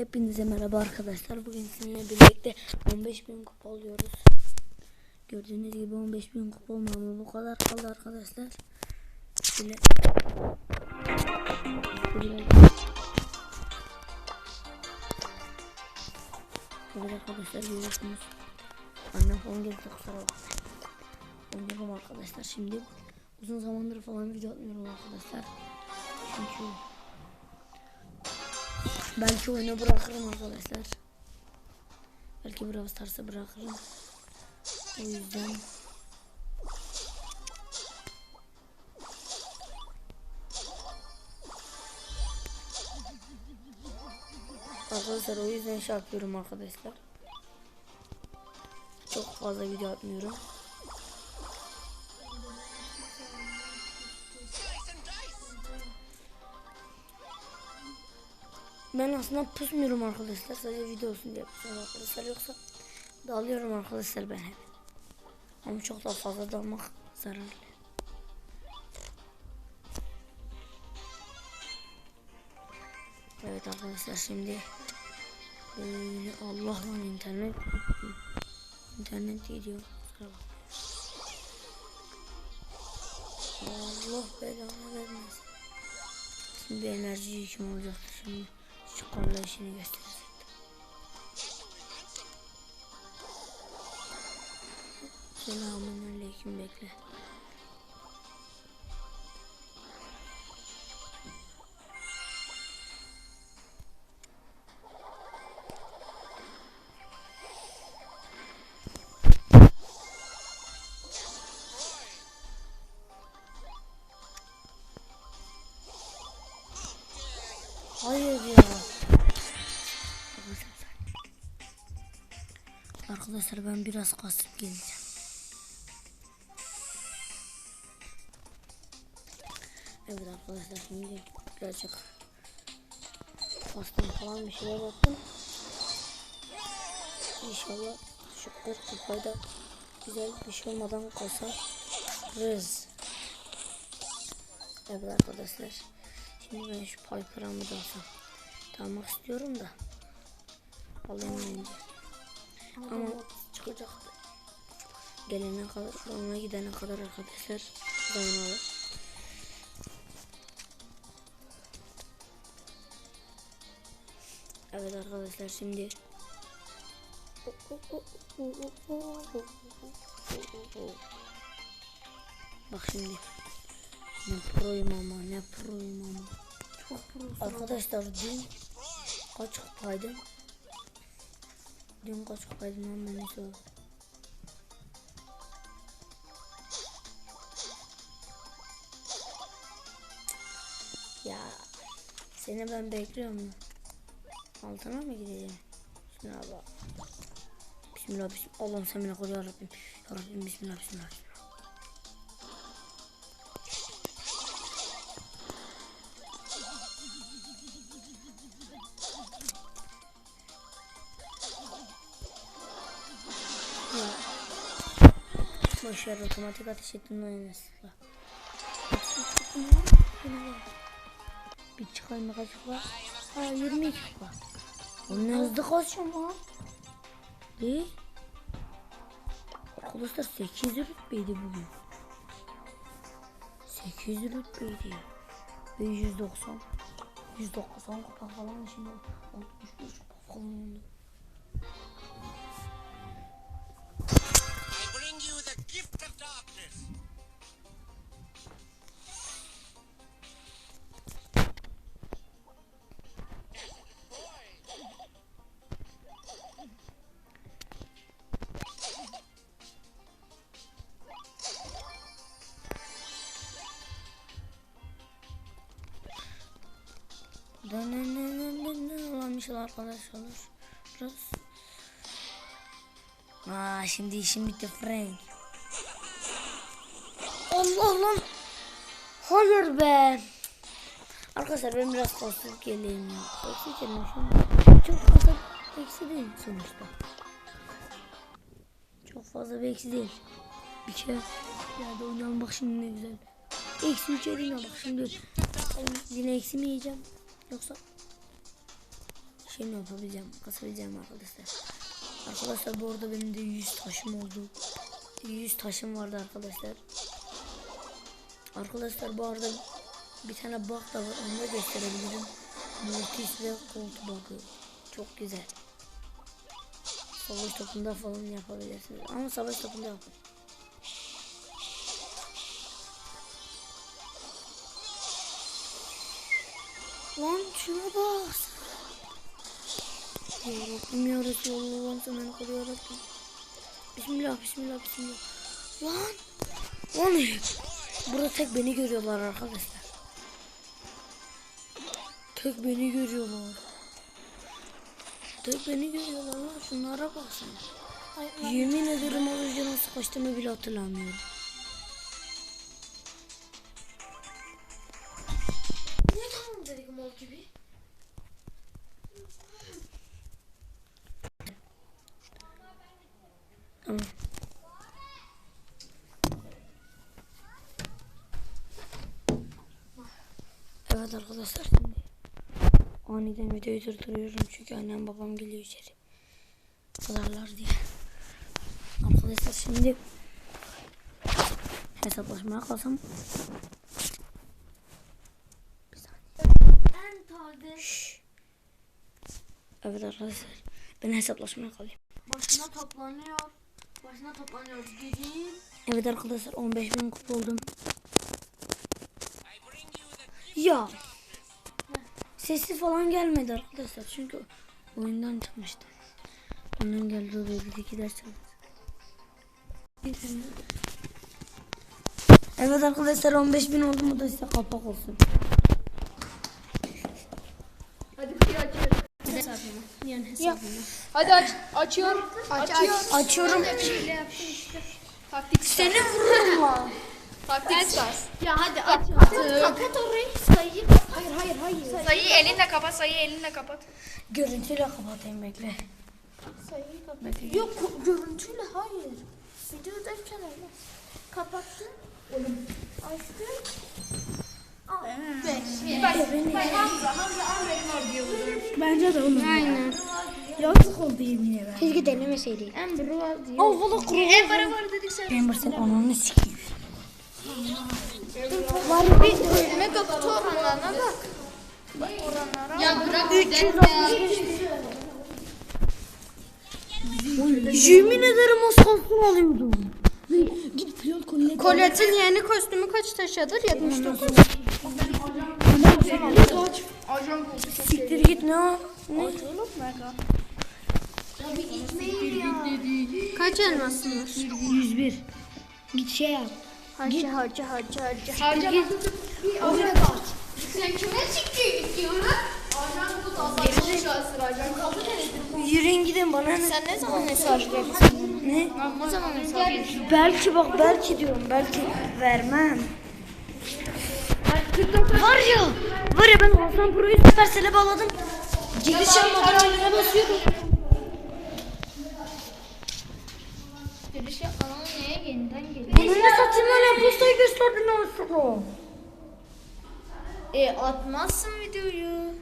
Hepinize merhaba arkadaşlar. Bugün sizinle birlikte 15.000 kupa oluyoruz. Gördüğünüz gibi 15.000 kupa olmamı bu kadar kaldı arkadaşlar. Şöyle. Şöyle. Evet arkadaşlar görüyorsunuz. Annem falan geldi kusura bakmayın. Oynuyorum arkadaşlar şimdi. Uzun zamandır falan video atmıyorum arkadaşlar. Çünkü Belki oyunu bırakırım arkadaşlar. Belki Brawl Stars'ı bırakırım. O yüzden Arkadaşlar o yüzden şey yapıyorum arkadaşlar. Çok fazla video atmıyorum. Ben aslında pusmuyorum arkadaşlar. Sadece video olsun diye pusuyorum arkadaşlar. Yoksa dalıyorum arkadaşlar ben hep. Ama çok da fazla dalmak zararlı. Evet arkadaşlar şimdi böyle Allah lan internet internet gidiyor. Allah belanı vermesin. Şimdi enerji yüküm olacaktı şimdi. Karla işini gösterecektim. Selamun aleyküm bekle. Hayır ya. Arkadaşlar ben biraz kasıp geleceğim. Evet arkadaşlar şimdi birazcık pastım falan bir şeyler yaptım. İnşallah şu 40 kupayı güzel bir şey olmadan kasarız. Evet arkadaşlar. Şimdi ben şu Piper'ımı da alsam. Almak istiyorum da. Alayım bence. Ama çıkacak. Gelene kadar, ona gidene kadar arkadaşlar zaman alır. Evet arkadaşlar şimdi Bak şimdi ne proyum ama ne proyum ama. Arkadaşlar dün kaç kupaydım? Dün kaç kupaydım lan ben o- Ya seni ben bekliyorum. Altına mı gideceğim? Şuna bak. Bismillah bismillah. Allah'ım sen beni koru ya Rabbim. Ya Rabbim bismillah bismillah. bismillah. Boşver otomatik ateş ettiğinde oynasın. Bir çıkayım kaç var? Ha 22 var. O ne hızlı koşuyorum lan. Ne? Arkadaşlar 8 rütbeydi bugün. 8 rütbeydi. Ve 190. 190 kupa falan şimdi 65 kupa falan oldu. Olamış arkadaşlar. Biraz. Aa şimdi işim bitti Frank. Allah lan. Hayır be. Arkadaşlar ben biraz kostüm geleyim. Kostüm geleyim an. Çok fazla eksi değil sonuçta. Çok fazla bir değil. Bir kere da oynayalım bak şimdi ne güzel. Eksi 3 elim ya bak şimdi. Ben yine eksi mi yiyeceğim? Yoksa şeyimi yapabileceğim. Kasabileceğim arkadaşlar. Arkadaşlar bu arada benim de 100 taşım oldu. 100 taşım vardı arkadaşlar. Arkadaşlar bu arada bir tane bug da var onu da gösterebilirim. Mortis ve Colt bug'ı. Çok güzel. Savaş topunda falan yapabilirsiniz. Ama savaş topunda yapın. Lan şuna bas. Yarabbim ya Resulallah sen beni koru yarabbim. Bismillah bismillah bismillah. Lan. Lan Burada tek beni görüyorlar arkadaşlar. Tek beni görüyorlar. Tek beni görüyorlar lan şunlara baksana. Yemin ederim az önce nasıl kaçtığımı bile hatırlamıyorum. Arkadaşlar şimdi aniden videoyu durduruyorum çünkü annem babam geliyor içeri. Kadarlar diye. Arkadaşlar şimdi hesaplaşmaya kalsam bir saniye. Şşş. Evet arkadaşlar ben hesaplaşmaya kalayım. başına toplanıyor. Başına toplanıyor dediğin Evet arkadaşlar 15 bin kupa oldum. Ya. Sesi falan gelmedi arkadaşlar çünkü oyundan çıkmıştı. Ondan geldi o dedi ki ders çalıştı. Evet arkadaşlar 15 bin oldu mu da size kapak olsun. Hadi kutuyu açıyorum. Yani hesabıma. Hadi aç. Açıyorum. Aç aç. Açıyorum. Taktik Seni vururum lan. Taktik. Ya hadi aç. Kapat orayı sayıyı. Hayır hayır hayır. Sayıyı elinle kapat. Sayıyı elinle kapat. Görüntüyle kapatayım bekle. Sayıyı kapat. Yok görüntüyle hayır. Video derken öyle. Kapattın. Açtın. Al. Beş. Bak, bak Hamza, Hamza benim orduya vurdu. Bence de olur. Aynen. Yazık oldu yemin ederim. Keşke denemeseydik. Ember var diyor. Al valla kuru. Para var dedik sen. Ember sen ananı sikeyim. Var bir mega kutu oranlarına bak. Ya bırak Yemin ederim az kalsın alıyordum. Colette'in yeni kostümü kaç taşadır? 79. Ajan koltuğu çok Siktir git ne o? Ne? Kaç elmasın var? 101. Git şey yap. Hacı hacı hacı hacı. Harca Sen kime çıktı gidiyorsun? Ajan koltuğu azaltmış şahsır ajan kaldı Yürüyün gidin bana ne? Sen ne zaman mesaj verirsin? Ne? Ne zaman mesaj verirsin? Belki bak belki diyorum belki vermem. Var ya var ya ben Hasan Pro'yu Supercell'e bağladım. Giriş yapmadan aynaya basıyorum. Aslında. E atmazsın videoyu.